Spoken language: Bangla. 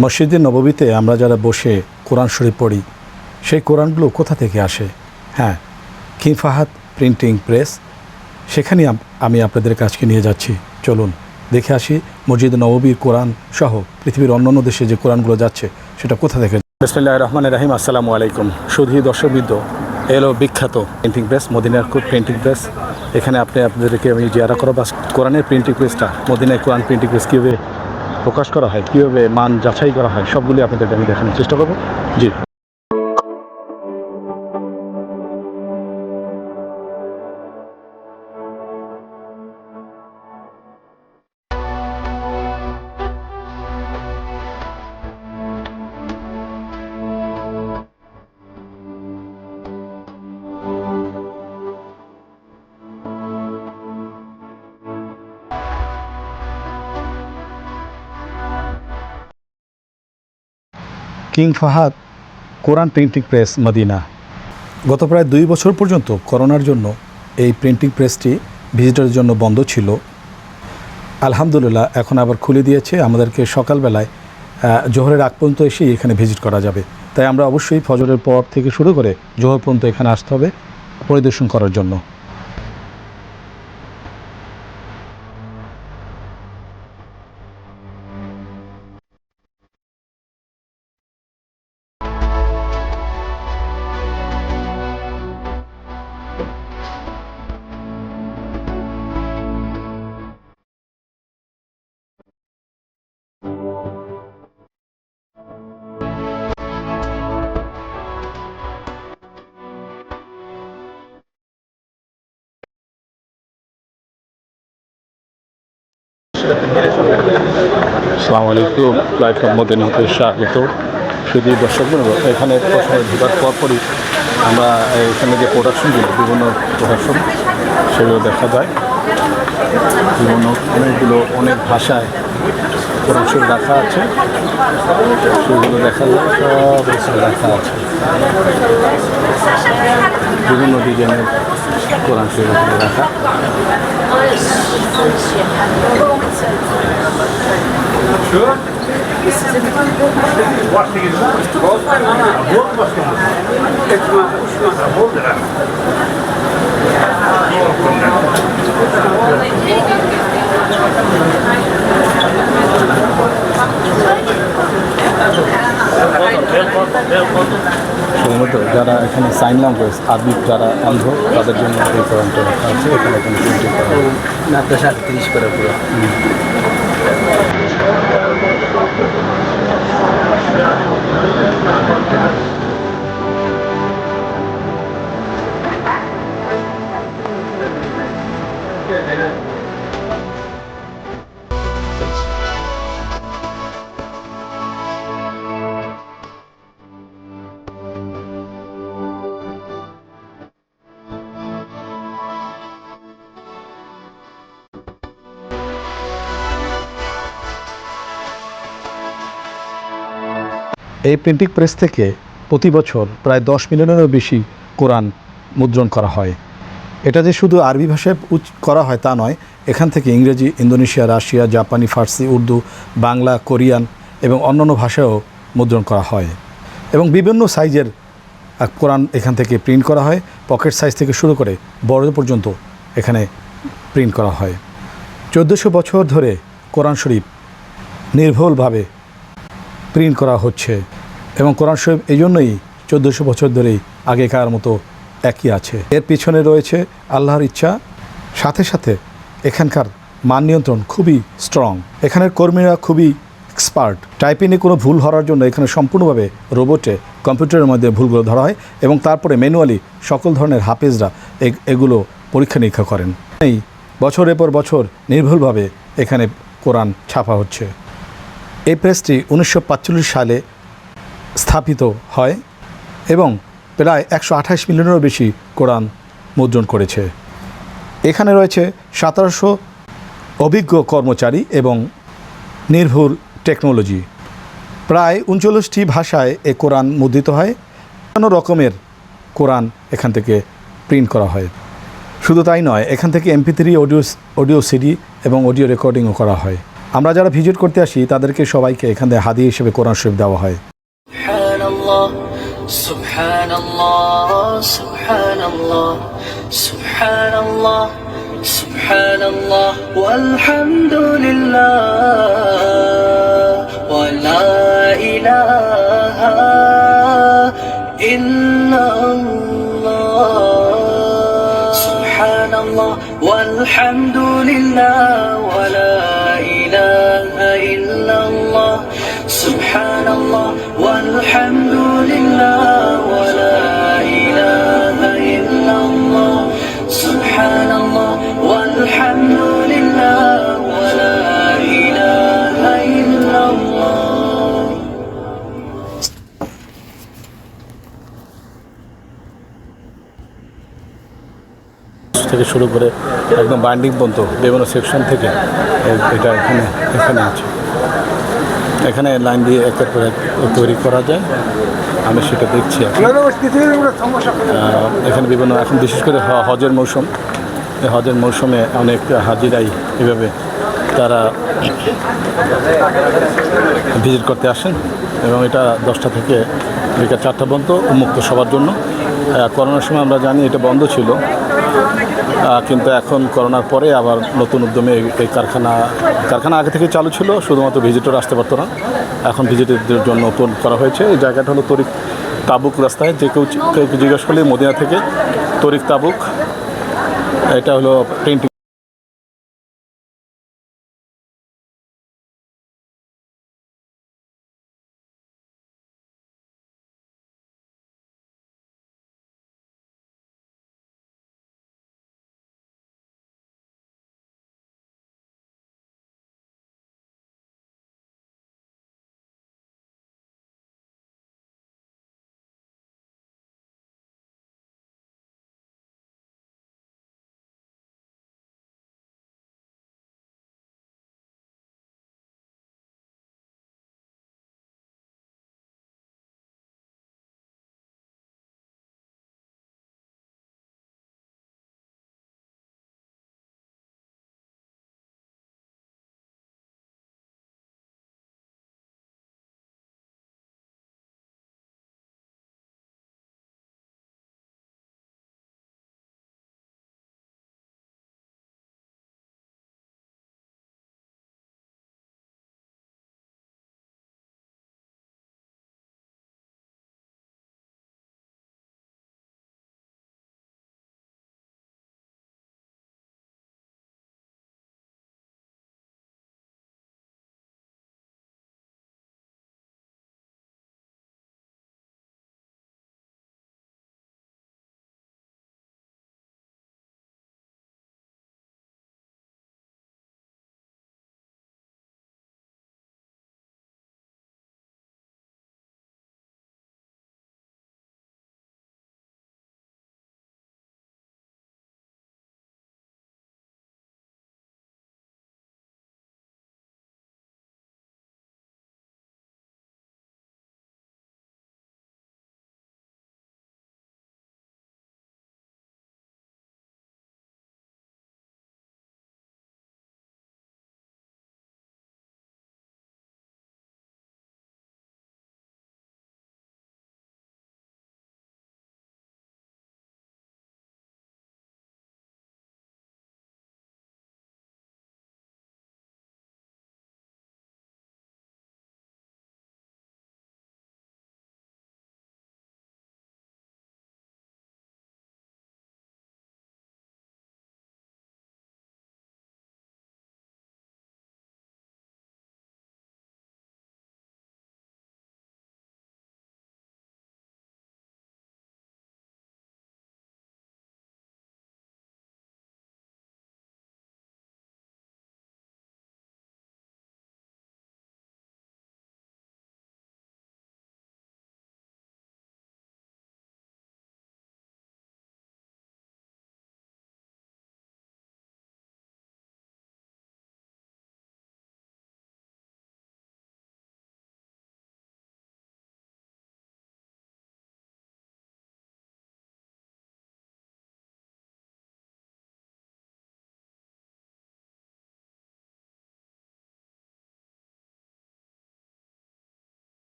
মসজিদে নববীতে আমরা যারা বসে কোরআন শরীফ পড়ি, সেই কোরআনগুলো কোথা থেকে আসে? হ্যাঁ কিং ফাহাদ প্রিন্টিং প্রেস সেখানেই আমি আপনাদের কাছকে নিয়ে যাচ্ছি। চলুন, দেখে আসি মসজিদ নববীর কোরআন সহ পৃথিবীর অন্যান্য দেশে যে কোরআনগুলো যাচ্ছে, সেটা কোথা থেকে বিসমুল্লাহ রহমান রাহিম, আসসালামু আলাইকুম। সুধী দর্শকবৃন্দ, এলো বিখ্যাত প্রিন্টিং প্রেস মদিনার প্রিন্টিং প্রেস এখানে আপনি আপনাদেরকে আমি জিয়ারা করো বা কোরআনের প্রিন্টিং প্রেসটা মদিনায় কোরআন প্রিন্টিং প্রেস কীভাবে প্রকাশ করা হয়, কীভাবে মান যাচাই করা হয়, সবগুলি আপনাদেরকে আমি দেখানোর চেষ্টা করব। জি। King Fahd Quran printing press Medina. গত প্রায় দুই বছর পর্যন্ত করোনার জন্য এই প্রিন্টিং প্রেসটি ভিজিটরের জন্য বন্ধ ছিল। আলহামদুলিল্লাহ, এখন আবার খুলে দিয়েছে। আমাদেরকে সকালবেলায় জোহরের আগ পর্যন্ত এসেই এখানে ভিজিট করা যাবে। তাই আমরা অবশ্যই ফজরের পর থেকে শুরু করে জোহর পর্যন্ত এখানে আসতে হবে পরিদর্শন করার জন্য। আসসালামু আলাইকুম। প্ল্যাটফর্ম মদিনা হতে স্বাগত। শুধু দর্শক এখানে প্রথমে ঢোকার পরপরই আমরা এখানে যে প্রোডাকশনগুলো বিভিন্ন প্রোডাকশন সেগুলো দেখা যায়। বিভিন্ন অনেকগুলো অনেক ভাষায় প্রোডাকশন রাখা আছে। সেগুলো দেখা যায়, সব এখানে রাখা আছে। বিভিন্ন ডিজাইনের Sure? Vaktiniz var mı? Bol var mı? Bol mu başkanım? Ekma, uçma. Bol lira. Thank you. শুধুমাত্র যারা এখানে সাইন ল্যাঙ্গুয়েজ আরবি যারা অন্ধ তাদের জন্য এই কোরআনটা রাখা আছে। এখানে কোনো তিনটি তিরিশ করে পুরো। এই প্রিন্টিং প্রেস থেকে প্রতি বছর প্রায় দশ মিলিয়নেরও বেশি কোরআন মুদ্রণ করা হয়। এটা যে শুধু আরবি ভাষায় করা হয় তা নয়, এখান থেকে ইংরেজি, ইন্দোনেশিয়া, রাশিয়া, জাপানি, ফার্সি, উর্দু, বাংলা, কোরিয়ান এবং অন্যান্য ভাষায়ও মুদ্রণ করা হয় এবং বিভিন্ন সাইজের কোরআন এখান থেকে প্রিন্ট করা হয়। পকেট সাইজ থেকে শুরু করে বড় পর্যন্ত এখানে প্রিন্ট করা হয়। চোদ্দোশো বছর ধরে কোরআন শরীফ নির্ভুলভাবে প্রিন্ট করা হচ্ছে এবং কোরআন শরীফ এই জন্যই চোদ্দোশো বছর ধরেই আগেকার মতো একই আছে। এর পিছনে রয়েছে আল্লাহর ইচ্ছা। সাথে সাথে এখানকার মান নিয়ন্ত্রণ খুবই স্ট্রং এখানের কর্মীরা খুবই এক্সপার্ট টাইপিংয়ে কোনো ভুল হওয়ার জন্য এখানে সম্পূর্ণভাবে রোবটে কম্পিউটারের মধ্যে ভুলগুলো ধরা হয় এবং তারপরে ম্যানুয়ালি সকল ধরনের হাফেজরা এগুলো পরীক্ষা নিরীক্ষা করেন। এই বছরের পর বছর নির্ভুলভাবে এখানে কোরআন ছাপা হচ্ছে। এই প্রেসটি উনিশশো সালে স্থাপিত হয় এবং প্রায় একশো আঠাশ মিলিয়নেরও বেশি কোরআন মুদ্রণ করেছে। এখানে রয়েছে সতেরোশো অভিজ্ঞ কর্মচারী এবং নির্ভুল টেকনোলজি। প্রায় উনচল্লিশটি ভাষায় এ কোরআন মুদ্রিত হয়। বিভিন্ন রকমের কোরআন এখান থেকে প্রিন্ট করা হয়। শুধু তাই নয়, এখান থেকে MP three, audio audio CD এবং অডিও রেকর্ডিংও করা হয়। আমরা যারা ভিজিট করতে আসি, তাদেরকে সবাইকে এখানে হাদি হিসেবে কোরআন শরীফ দেওয়া হয়। সুবহানাল্লাহ الله والحمد لله ولا إله إلا الله سبحان الله والحمد لله ولا إله إلا الله থেকে শুরু করে একদম বাইন্ডিং পর্যন্ত বিভিন্ন সেকশন থেকে এ- এটা এখানে এখানে আছে এখানে লাইন দিয়ে একের পর এক তৈরি করা যায়। আমি সেটা দেখছি এখন। এখানে বিভিন্ন এখন বিশেষ করে হজের মৌসুম। এই হজের মৌসুমে অনেক হাজিরাই এভাবে তারা ভিজিট করতে আসেন এবং এটা দশটা থেকে বিকাল চারটা পর্যন্ত উন্মুক্ত সবার জন্য। করোনার সময় আমরা জানি এটা বন্ধ ছিল। কিন্তু এখন করোনার পরে আবার নতুন উদ্যমে এই- কারখানা কারখানা আগে থেকে চালু ছিল, শুধুমাত্র ভিজিটর আসতে পারতো না। এখন ভিজিটরদের জন্য নতুন করা হয়েছে। এই জায়গাটা হলো তরিক তাবুক রাস্তায়। যে কেউ কেউ জিজ্ঞাসা করলে মদিনা থেকে তরিক তাবুক। এটা হলো প্রিন্টিং